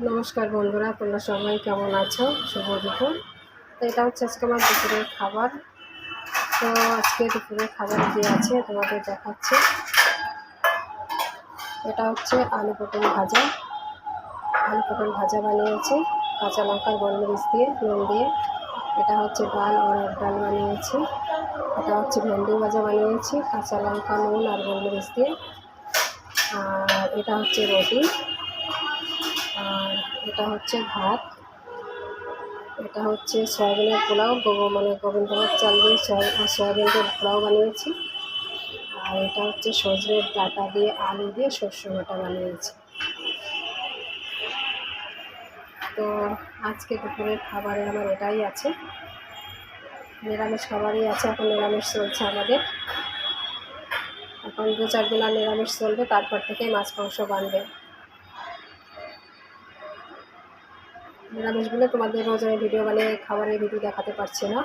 নমস্কার বন্ধুরা, তোমরা সবাই কেমন আছো? শুভ দুপুর। তো এটা হচ্ছে আজকে আমার দুপুরের খাবার। তো আজকে দুপুরের খাবার যে আছে, তোমাদের দেখাচ্ছে। এটা হচ্ছে আলু পটল ভাজা। আলু পটল ভাজা বানিয়েছি। কাঁচা লঙ্কার গোলমরিচ দিয়ে, নুন দিয়ে। এটা হচ্ছে ডাল অরহর ডাল বানিয়েছি। এটা হচ্ছে ভেন্ডি ভাজা বানিয়েছি। কাঁচা লঙ্কা, নুন আর গোলমরিচ দিয়ে। আর এটা হচ্ছে রুটি। আর এটা হচ্ছে ভাত। এটা হচ্ছে সয়াবিনের পোলাও। মানে গোবিন্দভোগ চাল দিয়ে সয়া- সয়াবিনের পোলাও বানিয়েছি। আর এটা হচ্ছে সজনের ডাটা দিয়ে আলু দিয়ে শস্য বাটা বানিয়েছি। তো আজকে দুপুরের খাবারে আমার এটাই আছে। নিরামিষ খাবারই আছে, এখন নিরামিষ চলছে আমাদের। এখন দু চার দিন আর নিরামিষ চলবে, তারপর থেকে মাছ মাংস বানবে। নিরামিষ বলে তোমাদের রোজারের ভিডিও বানিয়ে খাবারের ভিডিও দেখাতে পারছি না।